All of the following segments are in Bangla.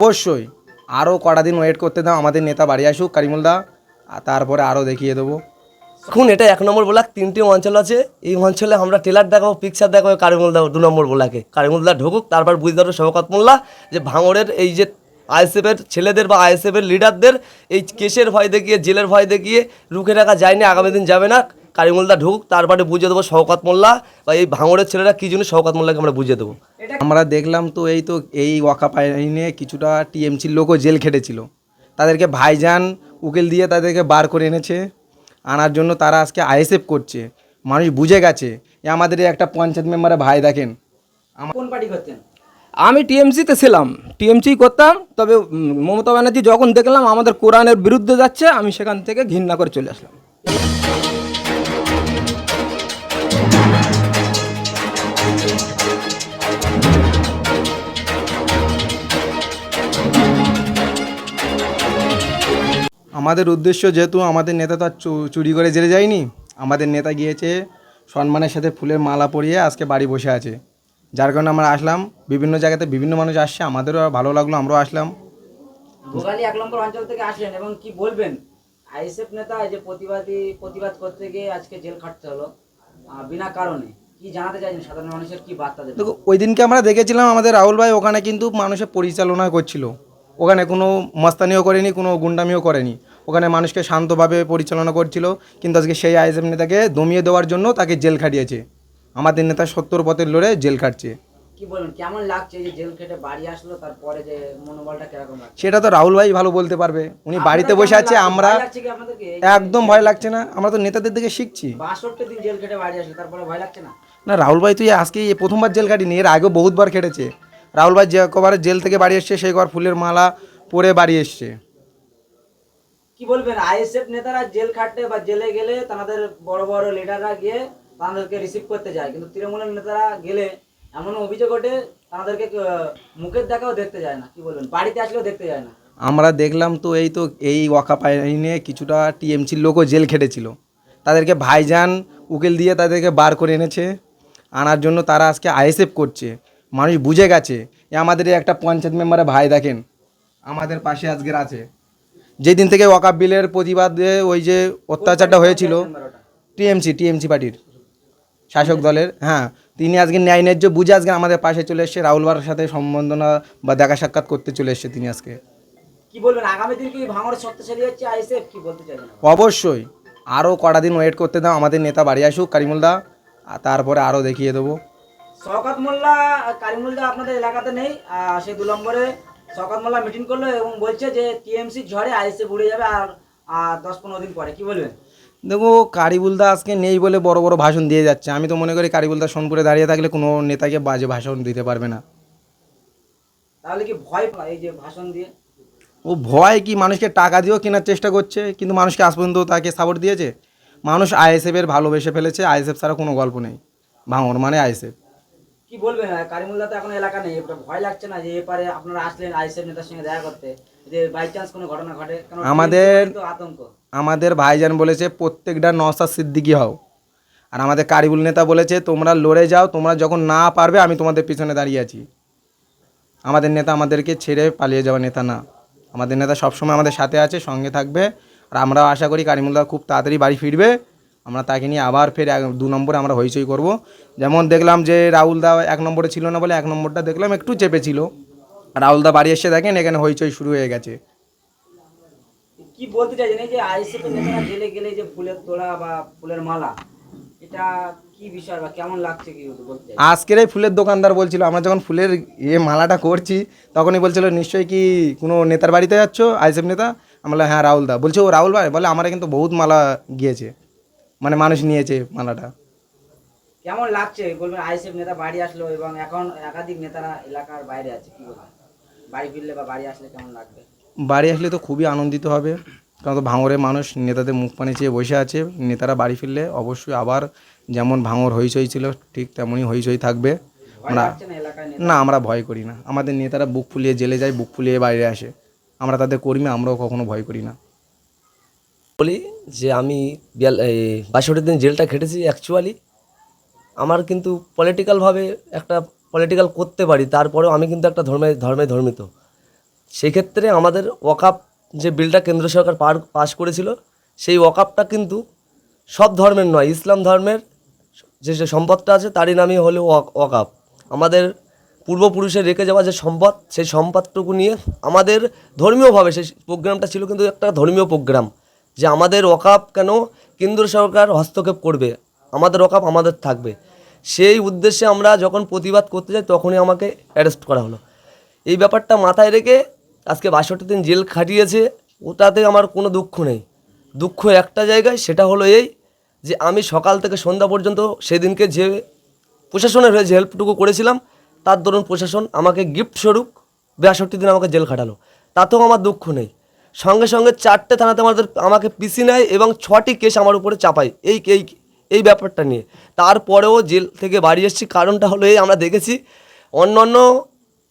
অবশ্যই। আরও কটা দিন ওয়েট করতে দাও, আমাদের নেতা বাড়ি আসুক কারিমুলদা আর তারপরে আরও দেখিয়ে দেবো। এখন এটা এক নম্বর ব্লক, তিনটি অঞ্চল আছে। এই অঞ্চলে আমরা ট্রেলার দেখাবো পিকচার দেখাবো কারিমুলদা দু নম্বর ব্লকে। কারিমুলদা ঢুকুক, তারপর বুঝতে পারব শওকত মোল্লা যে ভাঙড়ের এই যে আইএসএফের ছেলেদের বা আইএসএফের লিডারদের এই কেসের ভয় দেখিয়ে, জেলের ভয় দেখিয়ে রুখে রাখা যায়নি, আগামী দিন যাবে না। কারিমুলদা ঢুক তারপরে বুঝিয়ে দেবো শওকত মোল্লা বা এই ভাঙড়ের ছেলেরা কী জন্য শওকত মোল্লাকে আমরা বুঝিয়ে দেবো? আমরা দেখলাম তো এই তো এই ওয়াকাপ আইনে কিছুটা টিএমসির লোকও জেল খেটেছিল। তাদেরকে ভাইজান উকিল দিয়ে তাদেরকে বার করে এনেছে আনার জন্য তারা আজকে আইএসএফ করছে। মানুষ বুঝে গেছে এ আমাদের এই একটা পঞ্চায়েত মেম্বারে ভাই দেখেন। কোন পার্টি করতেন? আমি টিএমসিতে ছিলাম টিএমসি করতাম তবে মমতা ব্যানার্জি যখন দেখলাম আমাদের কোরআনের বিরুদ্ধে যাচ্ছে আমি সেখান থেকে ঘৃণা করে চলে আসলাম। আমাদের উদ্দেশ্য যেহেতু আমাদের নেতা তো আর চুরি করে জেলে যায়নি আমাদের নেতা গিয়েছে সম্মানের সাথে ফুলের মালা পরিয়ে আজকে বাড়ি বসে আছে। যার কারণে আমরা আসলাম বিভিন্ন জায়গাতে বিভিন্ন মানুষ আসছে আমাদেরও ভালো লাগল আমরাও আসলাম। ভোগালী এক নম্বর অঞ্চল থেকে আসলেন এবং কি বলবেন? আইএসএফ নেতা যে প্রতিবাদী প্রতিবাদ করতে গিয়ে আজকে জেল খাটতে হলো বিনা কারণে। কি জানাতে চাইছেন সাধারণ মানুষের কি বার্তা দেবেন? দেখো ওই দিনকে আমরা দেখেছিলাম আমাদের রাহুল ভাই ওখানে কিন্তু মানুষের পরিচালনা করছিল। ওখানে কোনো মস্তানিও করেনি কোনো গুন্ডামিও করেনি। ওখানে মানুষকে শান্তভাবে পরিচালনা করছিল কিন্তু আজকে সেই আইএসএফ নেতাকে দমিয়ে দেওয়ার জন্য তাকে জেল খাটিয়েছে। আমাদের নেতা সত্তর পথের লড়ে জেল খাটছে। কি বলবেন কেমন লাগছে যে জেল খেটে বাড়ি আসলো তারপরে যে মনোবলটা কীরকম সেটা তো রাহুল ভাই ভালো বলতে পারবে। উনি বাড়িতে বসে আছে আমরা একদম ভয় লাগছে না। আমরা তো নেতাদের দিকে শিখছি। বাষট্টি দিন জেল খেটে বাড়ি আসলো তারপরে ভয় লাগছে না? না রাহুল ভাই তুই আজকে প্রথমবার জেল কাটিনি এর আগেও বহুতবার খেটেছে। রাহুল ভাই যে কবার জেল থেকে বাড়ি এসছে সেই কবার ফুলের মালা পরে বাড়ি এসছে। কি বলবেন, আইএসএফ নেতারা জেল খাটতে বা জেলে গেলে তাদের বড় বড় লিডাররা গিয়ে তাদেরকে রিসিভ করতে যায়। কিন্তু তৃণমূলের নেতারা গেলে এমন অভিযোগ ওঠে, তাদেরকে মুখের দেখাও দেখতে যায় না। কি বলবেন, বাড়িতে আসলেও দেখতে যায় না। আমরা দেখলাম তো এই তো এই ওয়াকাপ আইনে কিছুটা টিএমসির লোকও জেল খেটেছিল। তাদেরকে ভাইজান উকিল দিয়ে তাদেরকে বার করে এনেছে, আনার জন্য তারা আজকে আইএসএফ করছে। মানুষ বুঝে গেছে আমাদের একটা পঞ্চায়েত মেম্বারে ভাই দেখেন, আমাদের পাশে আজকের আছে। যেদিন থেকে ওয়াকাপ বিলের প্রতিবাদে ওই যে অত্যাচারটা হয়েছিল টিএমসি টিএমসি পার্টির শাসক দলের হ্যাঁ তিনি আজকে ন্যায় ন্যায্য বুঝে আজকে আমাদের পাশে চলে এসছে রাহুল বাবার সাথে সম্বন্ধনা বা দেখা সাক্ষাৎ করতে চলে এসছে তিনি আজকে। কি বলবেন আগামী দিন কি ভাঙড় শক্তিশালী হচ্ছে আইএসএফ কি বলতে চাইছেন অবশ্যই আরও কটা দিন ওয়েট করতে দাও আমাদের নেতা বাড়ি আসুক কারিমুলদা আর তারপরে আরও দেখিয়ে দেবো। শওকত মোল্লা কারিমুলদা আপনাদের এলাকাতে নেই সেই দু নম্বরে মোল্লা মিটিং করল এবং বলছে যে টিএমসি ঝড়ে আইএসএফ উড়ে যাবে আর আর দশ পনেরো দিন পরে। কি বলবেন? দেখো কারিবুলদা আজকে নেই বলে বড় বড় ভাষণ দিয়ে যাচ্ছে। আমি তো মনে করি কারিবুলদা সোনপুরে দাঁড়িয়ে থাকলে কোনো নেতাকে বাজে ভাষণ দিতে পারবে না। তাহলে কি ভয় পায় এই যে ভাষণ দিয়ে? ও ভয় কি? মানুষকে টাকা দিয়েও কেনার চেষ্টা করছে কিন্তু মানুষকে আজ পর্যন্ত তাকে সাপোর্ট দিয়েছে? মানুষ আইএসএফের ভালোবেসে ফেলেছে আইএসএফ ছাড়া কোনো গল্প নেই। ভাঙর মানে আইএসএফ। কি বলবেন কারিমুল্লা তো এখন এলাকা নেই। ভয় লাগছে না যে এপারে আপনারা আসলেন আইএসএফ নেতার সঙ্গে দেখা করতে যে বাই চান্স কোনো ঘটনা ঘটে? কারণ আমাদের- তো আতঙ্ক। আমাদের ভাইজান বলেছে প্রত্যেকটা নসাদ সিদ্দিকি হও। আর আমাদের কারিবুল নেতা বলেছে তোমরা লড়ে যাও তোমরা যখন না পারবে আমি তোমাদের পিছনে দাঁড়িয়ে আছি। আমাদের নেতা আমাদেরকে ছেড়ে পালিয়ে যাওয়া নেতা না। আমাদের নেতা সবসময় আমাদের সাথে আছে সঙ্গে থাকবে। আর আমরাও আশা করি কারিমুল্লাহ খুব তাড়াতাড়ি বাড়ি ফিরবে। আমরা তাকে নিয়ে আবার ফের দু নম্বরে আমরা হইচই করব। যেমন দেখলাম যে রাহুল দা এক নম্বরে ছিল না বলে এক নম্বরটা দেখলাম একটু চেপেছিল রাহুল দা বাড়ি এসে দেখেন এখানে হইচই শুরু হয়ে গেছে। কি বলতে চাইছেন? এই যে নেতারা জেলে গেলে যে ফুলের তোড়া বা ফুলের মালা এটা কি বিষয় বা কেমন লাগছে কি বলতে চাই আজকের এই ফুলের দোকানদার বলছিল আমরা যখন ফুলের ইয়ে মালাটা করছি তখনই বলছিল নিশ্চয়ই কি কোনো নেতার বাড়িতে যাচ্ছ? আইসএফ নেতা আমরা হ্যাঁ রাহুল দা। বলছে ও রাহুল ভাই? বলে আমার কিন্তু বহুত মালা গিয়েছে। মানে মানুষ নিয়েছে মালাটা। কেমন লাগছে? বলবেন আইএসএফ নেতা বাড়ি আসলো এবং এখন একাধিক নেতারা এলাকার বাইরে আছে কি বলবেন? বাড়ি ফিরলে বা বাড়ি আসলে কেমন লাগবে? বাড়ি আসলে তো খুবই আনন্দিত হবে কারণ তো ভাঙরে মানুষ নেতাদের মুখ পানি চেয়ে বসে আছে নেতারা বাড়ি ফিরলে অবশ্যই আবার যেমন ভাঙর হইচই ছিল ঠিক তেমনই হইচই থাকবে। আমরা না না আমরা ভয় করি না। আমাদের নেতারা বুক ফুলিয়ে জেলে যায় বুক ফুলিয়ে বাইরে আসে। আমরা তাদের কর্মী আমরাও কখনো ভয় করি না। বলি যে আমি বাষট্টি দিন জেলটা খেটেছি অ্যাকচুয়ালি আমার কিন্তু পলিটিক্যালভাবে একটা পলিটিক্যাল করতে পারি, তারপরেও আমি কিন্তু একটা ধর্মে ধর্মে ধর্মিত। সেক্ষেত্রে আমাদের ওয়াকাপ যে বিলটা কেন্দ্র সরকার পার, পাশ করেছিল, সেই ওয়াকাপটা কিন্তু সব ধর্মের নয়, ইসলাম ধর্মের যে সম্পদটা আছে তারই নামই হলো ওয়াক- ওয়াকাপ। আমাদের পূর্বপুরুষের রেখে যাওয়া যে সম্পদ, সেই সম্পদটুকু নিয়ে আমাদের ধর্মীয়ভাবে সেই প্রোগ্রামটা ছিল কিন্তু একটা ধর্মীয় প্রোগ্রাম। যে আমাদের ওয়াকাপ কেন কেন্দ্র সরকার হস্তক্ষেপ করবে? আমাদের ওয়াকাপ আমাদের থাকবে। সেই উদ্দেশ্যে আমরা যখন প্রতিবাদ করতে যাই, তখনই আমাকে অ্যারেস্ট করা হলো। এই ব্যাপারটা মাথায় রেখে আজকে বাষট্টি দিন জেল খাটিয়েছে, ওটাতে আমার কোনো দুঃখ নেই। দুঃখ একটা জায়গায়, সেটা হলো এই যে আমি সকাল থেকে সন্ধ্যা পর্যন্ত সেদিনকে যে প্রশাসনের হয়ে যে হেল্পটুকু করেছিলাম, তার দরুন প্রশাসন আমাকে গিফট স্বরূপ বাষট্টি দিন আমাকে জেল খাটালো। তাতেও আমার দুঃখ নেই। সঙ্গে সঙ্গে চারটে থানাতে আমাদের, আমাকে পিসি নেয় এবং ছটি কেস আমার উপরে চাপায়। এই এই এই ব্যাপারটা নিয়ে। তারপরেও জেল থেকে বাড়ি এসেছি। কারণটা হলো এই, আমরা দেখেছি অন্য অন্য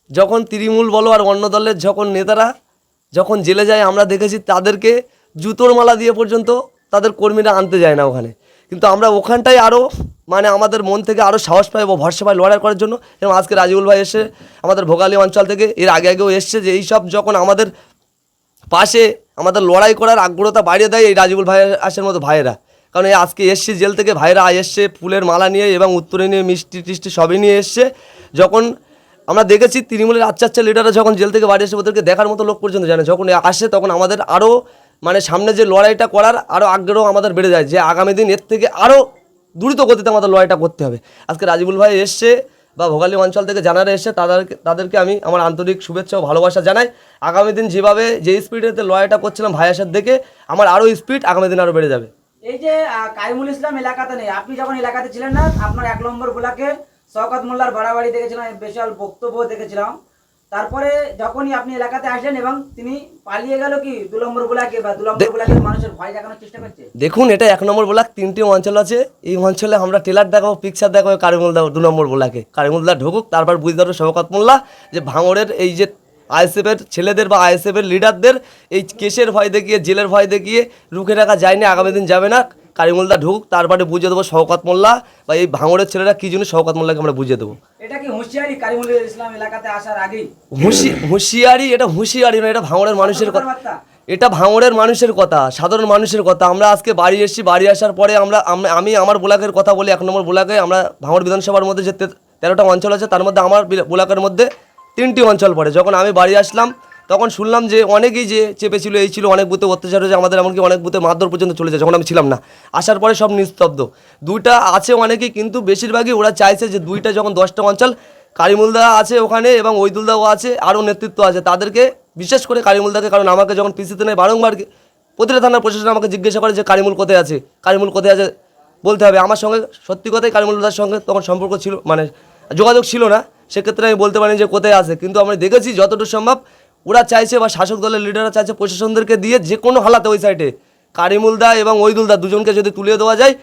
যখন তৃণমূল বলো আর অন্য দলের যখন নেতারা যখন জেলে যায়, আমরা দেখেছি তাদেরকে জুতোর মালা দিয়ে পর্যন্ত তাদের কর্মীরা আনতে যায় না ওখানে। কিন্তু আমরা ওখানটায় আরও মানে আমাদের মন থেকে আরও সাহস পাই বা ভরসা পাই লড়াই করার জন্য। এবং আজকে রাজিউল ভাই এসে আমাদের ভোগালী অঞ্চল থেকে এর আগে আগেও এসছে যে এইসব যখন আমাদের পাশে আমাদের লড়াই করার আগ্রহতা বাড়িয়ে দেয় এই রাজিবুল ভাইয়ের আসের মতো ভাইয়েরা। কারণ এই আজকে এসছে জেল থেকে ভাইরা এসছে, ফুলের মালা নিয়ে এবং উত্তরে নিয়ে মিষ্টি টিষ্টি সবই নিয়ে এসছে। যখন আমরা দেখেছি তৃণমূলের আচ্ছা আচ্ছা লিডাররা যখন জেল থেকে বাড়ি এসে ওদেরকে দেখার মতো লোক পর্যন্ত জানে যখন আসে তখন আমাদের আরও মানে সামনে যে লড়াইটা করার আরও আগ্রহ আমাদের বেড়ে যায় যে আগামী দিন এর থেকে আরও দ্রুত গতিতে আমাদের লড়াইটা করতে হবে। আজকে রাজিবুল ভাই এসছে বা ভোগালী অঞ্চল থেকে জানারা এসে তাদের তাদেরকে আমি আমার আন্তরিক শুভেচ্ছা ও ভালোবাসা জানাই। আগামী দিন যেভাবে যে স্পিডেতে লড়াইটা করছিলাম ভাইয়াসার দেখে আমার আরও স্পিড আগামী দিন আরও বেড়ে যাবে। এই যে কাইমুল ইসলাম এলাকাতে নেই। আপনি যখন এলাকাতে ছিলেন না, আপনার এক নম্বর গোলাকে শওকত মোল্লার বাড়াবাড়ি দেখেছিলাম বিশাল বক্তব্য দেখেছিলাম। তারপরে যখনই আপনি এলাকাতে আসলেন এবং তিনি পালিয়ে গেল কি দু নম্বর ব্লকে বা দু নম্বর ব্লকের মানুষের ভয় দেখানোর চেষ্টা করছে? দেখুন এটা এক নম্বর ব্লক তিনটি অঞ্চল আছে। এই অঞ্চলে আমরা ট্রেলার দেখাবো পিকচার দেখাবো কারিমুলদা দু নম্বর ব্লকে। কারিমুলদা ঢুকুক তারপর বুঝতে পারব শওকত মোল্লা যে ভাঙড়ের এই যে আইএসএফের ছেলেদের বা আইএসএফের লিডারদের এই কেসের ভয় দেখিয়ে জেলের ভয় দেখিয়ে রুখে রাখা যায়নি আগামী দিন যাবে না। কারিমুলদা ঢুক তারপরে বুঝিয়ে দেবো শওকত মোল্লা বা এই ভাঙড়ের ছেলেরা কী জন্য শওকত মোল্লাকে আমরা বুঝিয়ে দেবো? এটা কি হুঁশিয়ারি কারিমুল ইসলাম এলাকাতে আসার আগেই? হুঁশি হুঁশিয়ারি এটা হুঁশিয়ারি না এটা ভাঙড়ের মানুষের কথা। এটা ভাঙড়ের মানুষের কথা সাধারণ মানুষের কথা। আমরা আজকে বাড়ি এসেছি বাড়ি আসার পরে আমরা আমি আমার ব্লকের কথা বলি এক নম্বর ব্লকে আমরা ভাঙড় বিধানসভার মধ্যে যে তেরোটা অঞ্চল আছে তার মধ্যে আমার বিল- ব্লকের মধ্যে তিনটি অঞ্চল পড়ে। যখন আমি বাড়ি আসলাম তখন শুনলাম যে অনেকেই যে চেপেছিল, এই ছিল অনেক বুথে অত্যাচার হয়েছে, আমাদের এমনকি অনেক বুথে মারধর পর্যন্ত চলে যায়, যখন আমি ছিলাম না। আসার পরে সব নিস্তব্ধ। দুইটা আছে অনেকেই কিন্তু বেশিরভাগই ওরা চাইছে যে দুইটা যখন দশটা অঞ্চল কারিমুলদা আছে ওখানে এবং ওইদুলদাও আছে, আরও নেতৃত্ব আছে। তাদেরকে বিশেষ করে কারিমুলদাকে কারণ আমাকে যখন পিসিতে নেয়, বারংবার প্রতিটা থানার প্রশাসন আমাকে জিজ্ঞাসা করে যে কারিমুল কোথায় আছে, কারিমুল কোথায় আছে, বলতে হবে। আমার সঙ্গে সত্যি কথাই কারিমুলদার সঙ্গে তখন সম্পর্ক ছিল মানে যোগাযোগ ছিল না। সেক্ষেত্রে আমি বলতে পারি যে কোথায় আছে। কিন্তু আমরা দেখেছি যতটুকু সম্ভব ওরা চাইছে বা শাসক দলের লিডাররা চাইছে প্রশাসনদেরকে দিয়ে যে কোনো হালাতে ওই সাইডে কারিমুলদা এবং ওইদুলদা দুজনকে যদি তুলে দেওয়া যায়,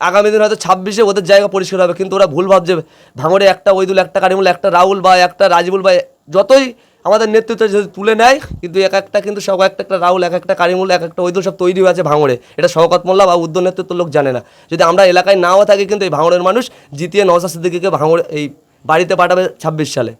আগামী দিন হয়তো ছাব্বিশে ওদের জায়গা পরিষ্কার হবে। কিন্তু ওরা ভুল ভাবছে। ভাঙড়ে একটা, ওইদুল একটা, কারিমুল একটা, রাহুল বা একটা, রাজিবুল বা যতই আমাদের নেতৃত্ব যদি তুলে নেয়, কিন্তু এক একটা কিন্তু সব একটা একটা রাহুল, এক একটা কারিমুল, এক একটা ওইদুল সব তৈরি হয়ে আছে ভাঙড়ে। এটা শওকত মোল্লা বা উদ্যোগ নেতৃত্ব লোক জানে না। যদি আমরা এলাকায় নাও থাকি কিন্তু এই ভাঙড়ের মানুষ জিতিয়ে নওসাদ সিদ্দিকিকে ভাঙড়ে, এই বাড়িতে পাঠাবে ছাব্বিশ সালে।